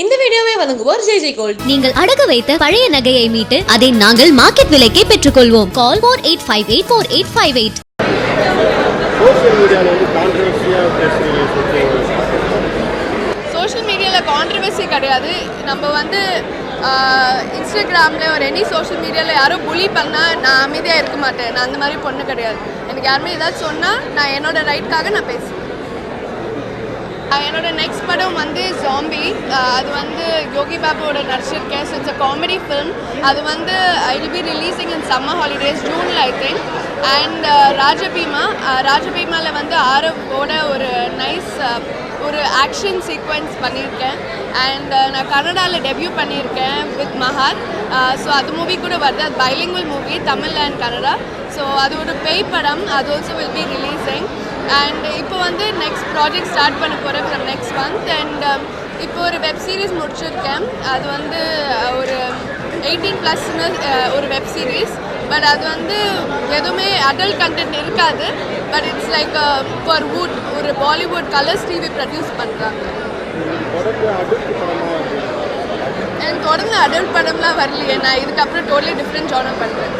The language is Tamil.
இந்த வீடியோவை வழங்குவோர் ஜெய் ஜெய் கோல்ட். நீங்கள் அடகு வைத்த பழைய நகையை மீட்டு அதை நாங்கள் மார்க்கெட் விலைக்கே பெற்றுக்கொள்வோம். Call four eight five eight four eight five eight social மீடியாவில் கான்ட்ரவர்சி கிடையாது. நம்ம வந்து இன்ஸ்டாகிராமில் ஒரு எனி சோஷியல் மீடியாவில் யாரும் புலி பண்ணால் நான் அமைதியாக இருக்க மாட்டேன். நான் அந்த மாதிரி பொண்ணு கிடையாது. எனக்கு யாருமே ஏதாச்சும் சொன்னால் நான் என்னோட ரைட்காக நான் பேசுவேன். என்னோட நெக்ஸ்ட் படம் வந்து ஜாம்பி அது வந்து யோகி பாபுவோட நடிச்சிருக்கேன். So it's a comedy film அது வந்து I will be releasing in summer holidays ஜூனில் I think and Rajabheema ராஜபீமாவில் வந்து ஆரவோட ஒரு நைஸ் ஒரு ஆக்ஷன் சீக்வன்ஸ் பண்ணியிருக்கேன். அண்ட் நான் கன்னடாவில் டெபியூ பண்ணியிருக்கேன் வித் மஹார் ஸோ அது மூவி கூட வருது. அது bilingual movie Tamil and Kannada so அது ஒரு பேய் படம் அது also will be releasing and இப்போ வந்து நெக்ஸ்ட் ப்ராஜெக்ட் ஸ்டார்ட் பண்ண போகிறேன் ஃப்ரம் நெக்ஸ்ட் மந்த் அண்ட் இப்போ ஒரு வெப் சீரிஸ் முடிச்சிருக்கேன். அது வந்து ஒரு எயிட்டீன் ப்ளஸ்னு ஒரு வெப் சீரிஸ் பட் அது வந்து எதுவுமே அடல்ட் கண்டென்ட் இருக்காது. But it's like for wood ஒரு பாலிவுட் கலர்ஸ் டிவி ப்ரொடியூஸ் பண்ணுறாங்க எனக்கு தொடர்ந்து அடல்ட் படம்லாம் வரலையே. நான் இதுக்கப்புறம் டோட்டலி டிஃப்ரெண்ட் ஜானர் பண்ணுறேன்